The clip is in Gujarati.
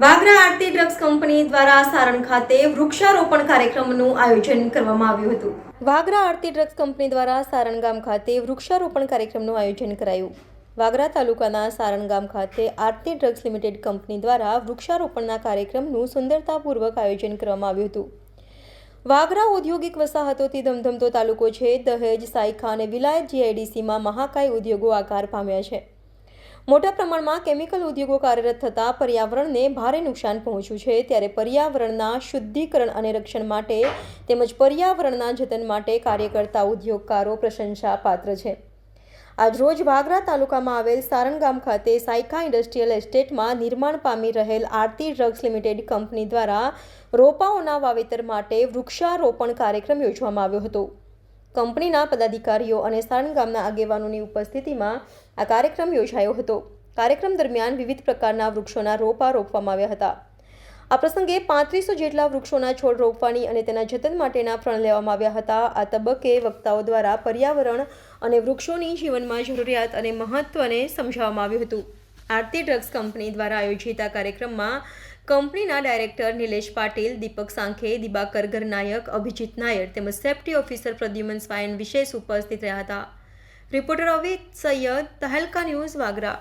આરતી ડ્રગ્સ કંપની દ્વારા સારણ ખાતે વૃક્ષારોપણ કાર્યક્રમનું આયોજન કરવામાં આવ્યું હતું. વાગરા આરતી ડ્રગ્સ કંપની દ્વારા સારણ ગામ ખાતે વૃક્ષારોપણ કાર્યક્રમનું આયોજન કરાયું. વાગરા તાલુકાના સારણ ગામ ખાતે આરતી ડ્રગ્સ લિમિટેડ કંપની દ્વારા વૃક્ષારોપણના કાર્યક્રમનું સુંદરતાપૂર્વક આયોજન કરવામાં આવ્યું હતું. વાગરા ઔદ્યોગિક વસાહતોથી ધમધમતો તાલુકો છે. દહેજ, સાયખા અને વિલાયત જીઆઈડીસીમાં મહાકાય ઉદ્યોગો આકાર પામ્યા છે. મોટા પ્રમાણમાં કેમિકલ ઉદ્યોગો કાર્યરત થતાં પર્યાવરણને ભારે નુકસાન પહોંચ્યું છે. ત્યારે પર્યાવરણના શુદ્ધિકરણ અને રક્ષણ માટે તેમજ પર્યાવરણના જતન માટે કાર્ય કરતા ઉદ્યોગકારો પ્રશંસા પાત્ર છે આજરોજ વાગરા તાલુકામાં આવેલ સારણ ગામ ખાતે સાયકા ઇન્ડસ્ટ્રીયલ એસ્ટેટમાં નિર્માણ પામી રહેલ આરતી ડ્રગ્સ લિમિટેડ કંપની દ્વારા રોપાઓના વાવેતર માટે વૃક્ષારોપણ કાર્યક્રમ યોજવામાં આવ્યો હતો. કંપનીના પદાધિકારીઓ અને સારણ ગામના આગેવાનોની ઉપસ્થિતિમાં આ કાર્યક્રમ યોજાયો હતો. કાર્યક્રમ દરમિયાન વિવિધ પ્રકારના વૃક્ષોના રોપા રોપવામાં આવ્યા હતા. આ પ્રસંગે પાંત્રીસો જેટલા વૃક્ષોના છોડ રોપવાની અને તેના જતન માટેના પ્રણ લેવામાં આવ્યા હતા. આ તબક્કે વક્તાઓ દ્વારા પર્યાવરણ અને વૃક્ષોની જીવનમાં જરૂરિયાત અને મહત્વને સમજાવવામાં આવ્યું હતું. આરતી ડ્રગ્સ કંપની દ્વારા આયોજિત આ કાર્યક્રમમાં કંપનીના ડાયરેક્ટર નિલેશ પાટીલ, દીપક સાંખે, દિબાકર ગરનાયક, અભિજીત નાયર તેમજ સેફ્ટી ઓફિસર પ્રદ્યુમન સ્વાયન વિશેષ ઉપસ્થિત રહ્યા હતા. Reporter Avit Saiyed, Tehelka news Vagra.